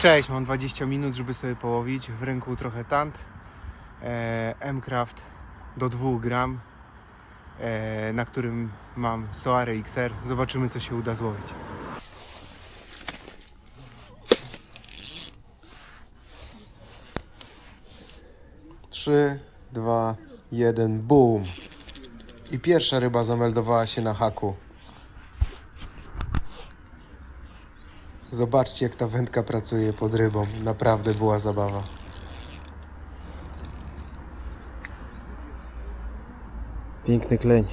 Cześć, mam 20 minut, żeby sobie połowić. W ręku trochę tant. E, M-Craft do 2 gram, e, na którym mam Soare XR. Zobaczymy, co się uda złowić. Trzy, dwa, jeden, boom. I pierwsza ryba zameldowała się na haku. Zobaczcie, jak ta wędka pracuje pod rybą. Naprawdę była zabawa. Piękny kleń.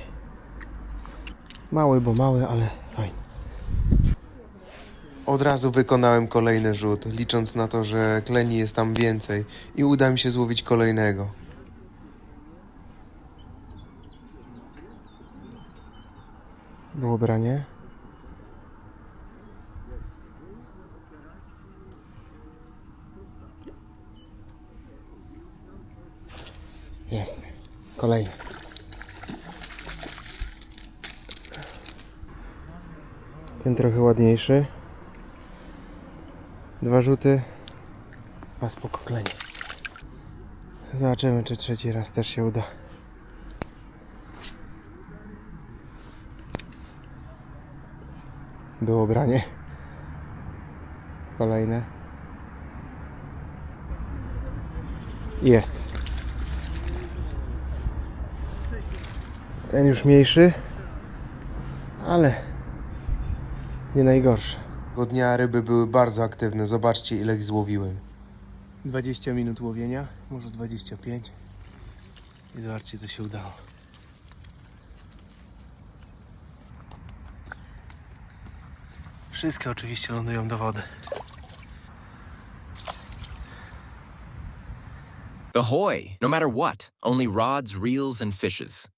Mały, bo mały, ale fajny. Od razu wykonałem kolejny rzut, licząc na to, że kleni jest tam więcej i uda mi się złowić kolejnego. Było branie. Jest. Kolejny. Ten trochę ładniejszy. Dwa rzuty. A spoko klenie. Zobaczymy, czy trzeci raz też się uda. Było branie. Kolejne. Jest. Ten już mniejszy, ale nie najgorszy. Tego dnia ryby były bardzo aktywne. Zobaczcie, ile ich złowiłem. 20 minut łowienia, może 25. I zobaczcie, co się udało. Wszystkie oczywiście lądują do wody. Ahoy! No matter what, only rods, reels, and fishes.